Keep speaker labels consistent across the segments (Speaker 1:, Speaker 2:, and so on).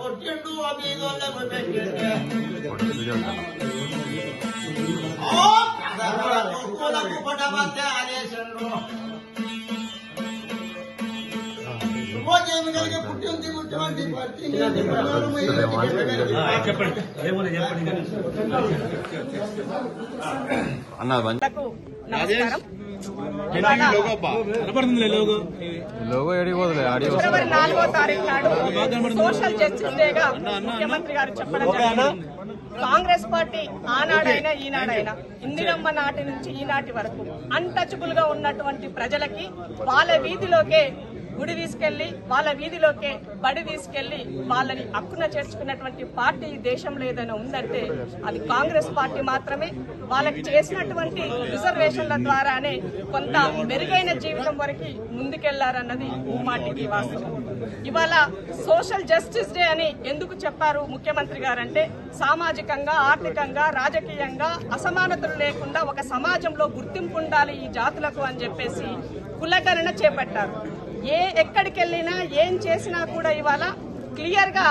Speaker 1: కొట్టిండు బీదోళ్ళకు పెట్టిండు. పటమధ్య ఆదేశండు
Speaker 2: చెప్పండి.
Speaker 3: నమస్కారం.
Speaker 2: Logo
Speaker 4: logo. ఏడికి పోతుంది ఆడియో
Speaker 3: ఫిబ్రవరి నాలుగో తారీఖు నాడు సోషల్ జస్టిస్ డేగా ముఖ్యమంత్రి గారు చెప్పడం జరిగింది. కాంగ్రెస్ పార్టీ ఆనాడైనా ఈనాడైనా ఇందిరమ్మ నాటి నుంచి ఈనాటి వరకు అన్టచబుల్గా ఉన్నటువంటి ప్రజలకి వాళ్ళ వీధిలోకే గుడి తీసుకెళ్ళి వాళ్ళ వీధిలోకే బడి తీసుకెళ్ళి వాళ్ళని హక్కున చేర్చుకున్నటువంటి పార్టీ ఈ దేశంలో ఏదైనా ఉందంటే అది కాంగ్రెస్ పార్టీ మాత్రమే. వాళ్ళకి చేసినటువంటి రిజర్వేషన్ల ద్వారానే కొంత మెరుగైన జీవితం వరకు ముందుకెళ్ళారన్నది మాటికి వాస్తవం. ఇవాళ సోషల్ జస్టిస్ డే అని ఎందుకు చెప్పారు ముఖ్యమంత్రి గారంటే సామాజికంగా ఆర్థికంగా రాజకీయంగా అసమానతలు లేకుండా ఒక సమాజంలో గుర్తింపు ఉండాలి ఈ జాతులకు అని చెప్పేసి కులగణన చేపట్టారు. ఏ ఎక్కడికి వెళ్ళినా ఏం చేసినా కూడా ఇవాళ క్లియర్గా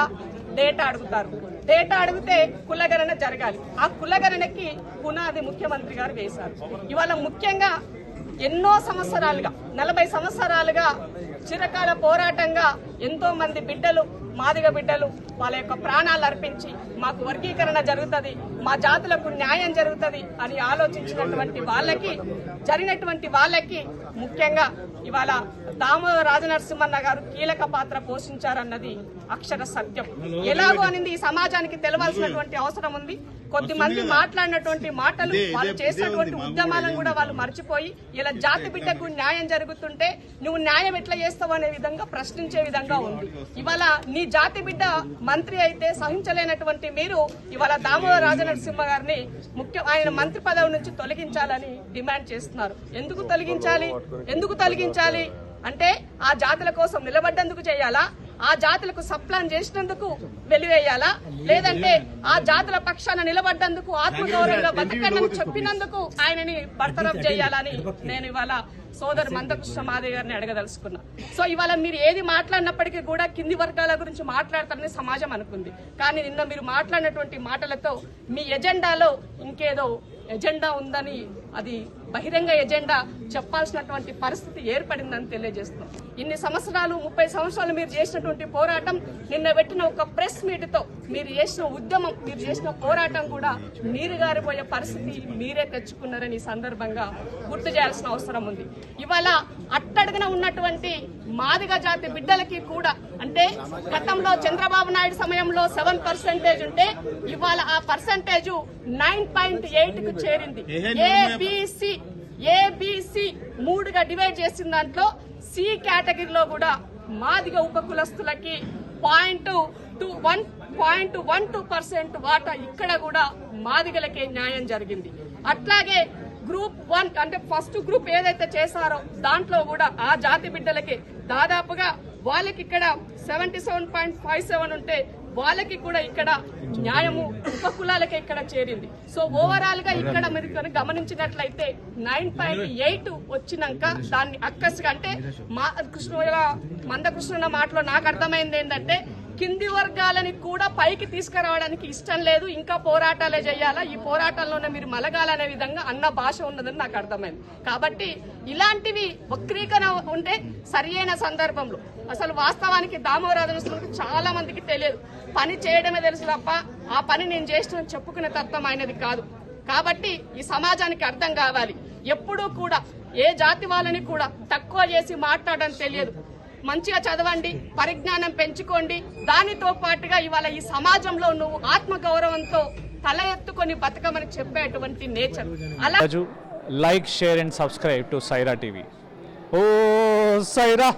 Speaker 3: డేటా అడుగుతారు. డేటా అడిగితే కులగణన జరగాలి. ఆ కులగణనకి పునాది ముఖ్యమంత్రి గారు వేశారు. ఇవాళ ముఖ్యంగా ఎన్నో సంవత్సరాలుగా నలభై సంవత్సరాలుగా చిరకాల పోరాటంగా ఎంతో మంది బిడ్డలు మాదిగ బిడ్డలు వాళ్ళ యొక్క ప్రాణాలు అర్పించి మాకు వర్గీకరణ జరుగుతుంది మా జాతులకు న్యాయం జరుగుతుంది అని ఆలోచించినటువంటి వాళ్ళకి జరిగినటువంటి వాళ్ళకి ముఖ్యంగా ఇవాళ దామోదర రాజనరసింహన్న గారు కీలక పాత్ర పోషించారన్నది అక్షర సత్యం. ఎలాగో అనేది ఈ సమాజానికి తెలవాల్సినటువంటి అవసరం ఉంది. కొద్ది మంది మాట్లాడినటువంటి మాటలు వాళ్ళు చేసినటువంటి ఉద్యమాలను కూడా వాళ్ళు మర్చిపోయి ఇలా జాతి బిడ్డకు న్యాయం జరుగుతుంటే నువ్వు న్యాయం ఎట్లా చేస్తావు అనే విధంగా ప్రశ్నించే విధంగా ఉంది. ఇవాళ నీ జాతి బిడ్డ మంత్రి అయితే సహించలేనటువంటి మీరు ఇవాళ దామోదర రాజనరసింహ గారిని ముఖ్య ఆయన మంత్రి పదవి నుంచి తొలగించాలని డిమాండ్ చేస్తున్నారు. ఎందుకు తొలగించాలి? ఎందుకు తొలగించాలి? అంటే ఆ జాతుల కోసం నిలబడ్డందుకు చేయాలా? ఆ జాతులకు సప్లాన్ చేసినందుకు వెలివేయాలా? లేదంటే ఆ జాతుల పక్షాన నిలబడ్డందుకు ఆత్మగౌరవంగా బతకండి చెప్పినందుకు ఆయనని బర్తరఫ్ చేయాలని నేను ఇవాళ సోదరు మందకృష్ణ మాదే గారిని అడగదలుచుకున్నా. సో ఇవాళ మీరు ఏది మాట్లాడినప్పటికీ కూడా కింది వర్గాల గురించి మాట్లాడతారని సమాజం అనుకుంది. కానీ నిన్న మీరు మాట్లాడినటువంటి మాటలతో మీ ఎజెండాలో ఇంకేదో ఎజెండా ఉందని అది బహిరంగ ఎజెండా చెప్పాల్సినటువంటి పరిస్థితి ఏర్పడిందని తెలియజేస్తున్నాం. ఇన్ని సంవత్సరాలు ముప్పై సంవత్సరాలు మీరు చేసినటువంటి పోరాటం నిన్న పెట్టిన ఒక ప్రెస్ మీట్తో మీరు చేసిన ఉద్యమం మీరు చేసిన పోరాటం కూడా నీరు గారిపోయే పరిస్థితి మీరే తెచ్చుకున్నారని ఈ సందర్భంగా గుర్తు చేయాల్సిన అవసరం ఉంది. ఇవాళ అట్టడుగున ఉన్నటువంటి మాదిగ జాతి బిడ్డలకి కూడా అంటే గతంలో చంద్రబాబు నాయుడు సమయంలో సెవెన్ పర్సెంటేజ్ ఉంటే ఇవాళ ఆ పర్సెంటేజ్ నైన్ పాయింట్ ఎయిట్కు చేరింది ఏబిసి ఏబిసి మూడుగా డివైడ్ చేసిన దాంట్లో సి కేటగిరీలో కూడా Madiga ఉపకులస్తులకి point two one point one two percent వాటా ఇక్కడ కూడా మాదిగలకే న్యాయం జరిగింది. అట్లాగే గ్రూప్ వన్ అంటే ఫస్ట్ గ్రూప్ ఏదైతే చేశారో దాంట్లో కూడా ఆ జాతి బిడ్డలకి దాదాపుగా వాళ్ళకి ఇక్కడ seventy seven point five seven ఉంటే వాళ్ళకి కూడా ఇక్కడ న్యాయము ఉప కులాలకి ఇక్కడ చేరింది. సో ఓవరాల్గా ఇక్కడ మీరు కనుక గమనించినట్లయితే నైన్ పాయింట్ ఎయిట్ వచ్చినాక దాన్ని అక్కసుగా అంటే మా కృష్ణ మందకృష్ణ మాటలో నాకు అర్థమైంది ఏంటంటే కింది వర్గాలని కూడా పైకి తీసుకురావడానికి ఇష్టం లేదు. ఇంకా పోరాటాలే చేయాలా? ఈ పోరాటంలోనే మీరు మలగాలనే విధంగా అన్న భాష ఉన్నదని నాకు అర్థమైంది. కాబట్టి ఇలాంటివి వక్రీకరణ ఉంటే సరియైన సందర్భంలో. అసలు వాస్తవానికి దామోరాజన చాలా మందికి తెలియదు. పని చేయడమే తెలుసు తప్ప ఆ పని నేను చేసిన చెప్పుకునే తత్వం అయినది కాదు. కాబట్టి ఈ సమాజానికి అర్థం కావాలి. ఎప్పుడూ కూడా ఏ జాతి వాళ్ళని కూడా తక్కువ చేసి మాట్లాడడం తెలియదు. మంచిగా చదవండి పరిజ్ఞానం పెంచుకోండి. దానితో పాటుగా ఇవాళ ఈ సమాజంలో నువ్వు ఆత్మగౌరవంతో తల ఎత్తుకొని బతకమని చెప్పేటువంటి నేచర్. అలా
Speaker 5: like share and subscribe to Saira TV oh Sye Raa